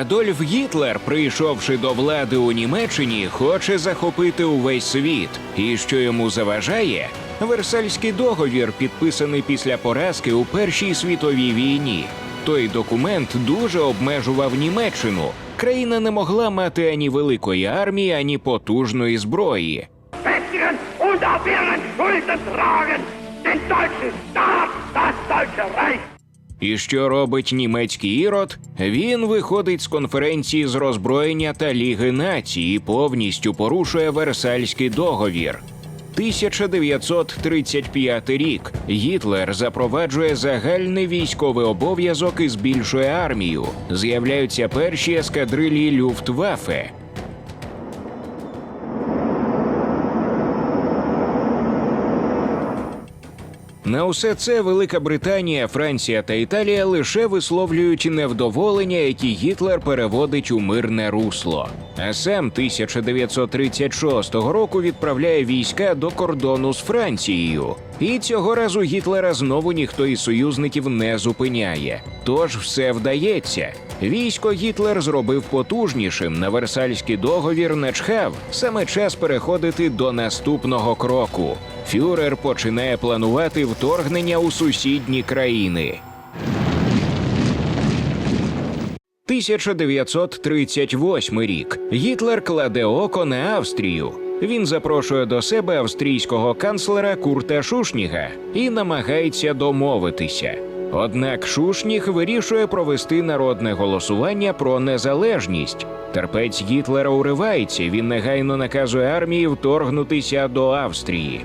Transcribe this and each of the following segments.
Адольф Гітлер, прийшовши до влади у Німеччині, хоче захопити увесь світ. І що йому заважає? Версальський договір, підписаний після поразки у Першій світовій війні. Той документ дуже обмежував Німеччину. Країна не могла мати ані великої армії, ані потужної зброї. den deutschen Staat, das Deutsche Reich. І що робить німецький ірод? Він виходить з конференції з роззброєння та Ліги націй і повністю порушує Версальський договір. 1935 рік Гітлер запроваджує загальний військовий обов'язок і збільшує армію. З'являються перші ескадрилі Люфтваффе. На усе це Велика Британія, Франція та Італія лише висловлюють невдоволення, які Гітлер переводить у мирне русло. А сам 1936 року відправляє війська до кордону з Францією. І цього разу Гітлера знову ніхто із союзників не зупиняє. Тож все вдається. Військо Гітлер зробив потужнішим. На Версальський договір не чхав. Саме час переходити до наступного кроку. Фюрер починає планувати вторгнення у сусідні країни. 1938 рік Гітлер кладе око на Австрію. Він запрошує до себе австрійського канцлера Курта Шушніга і намагається домовитися. Однак Шушніг вирішує провести народне голосування про незалежність. Терпець Гітлера уривається. Він негайно наказує армії вторгнутися до Австрії.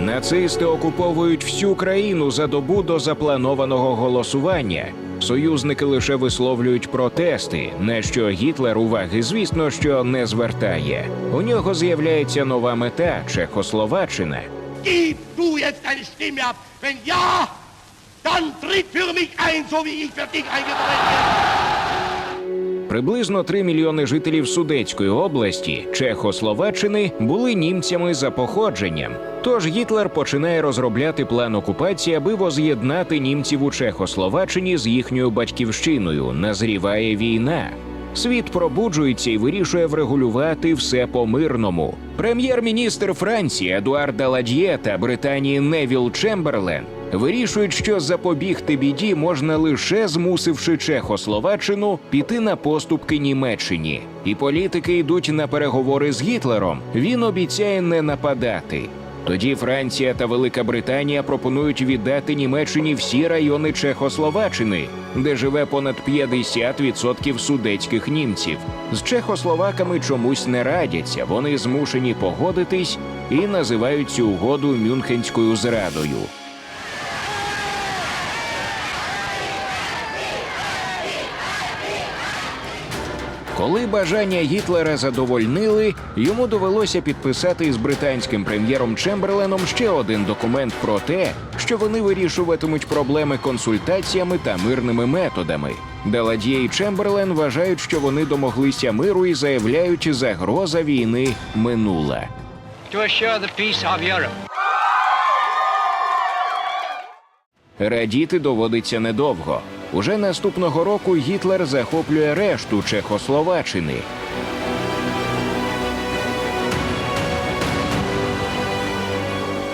Нацисти окуповують всю країну за добу до запланованого голосування. Союзники лише висловлюють протести, на що Гітлер уваги, звісно, що не звертає. У нього з'являється нова мета Чехословаччина. Приблизно 3 мільйони жителів Судецької області Чехословаччини були німцями за походженням. Тож Гітлер починає розробляти план окупації, аби воз'єднати німців у Чехословаччині з їхньою батьківщиною. Назріває війна. Світ пробуджується і вирішує врегулювати все по-мирному. Прем'єр-міністр Франції Едуард Даладьє та Британії Невіл Чемберлен вирішують, що запобігти біді можна лише змусивши Чехословаччину піти на поступки Німеччині. І політики йдуть на переговори з Гітлером. Він обіцяє не нападати. Тоді Франція та Велика Британія пропонують віддати Німеччині всі райони Чехословаччини, де живе понад 50% судецьких німців. З чехословаками чомусь не радяться. Вони змушені погодитись і називають цю угоду Мюнхенською зрадою. Коли бажання Гітлера задовольнили, йому довелося підписати з британським прем'єром Чемберленом ще один документ про те, що вони вирішуватимуть проблеми консультаціями та мирними методами. Даладє і Чемберлен вважають, що вони домоглися миру і заявляють, загроза війни минула. to assure the peace of Europe. Радіти доводиться недовго. Уже наступного року Гітлер захоплює решту Чехословаччини.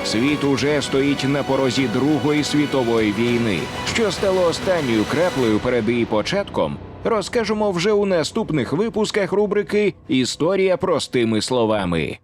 Світ уже стоїть на порозі Другої світової війни, що стало останньою краплею перед її початком. Розкажемо вже у наступних випусках рубрики Історія простими словами.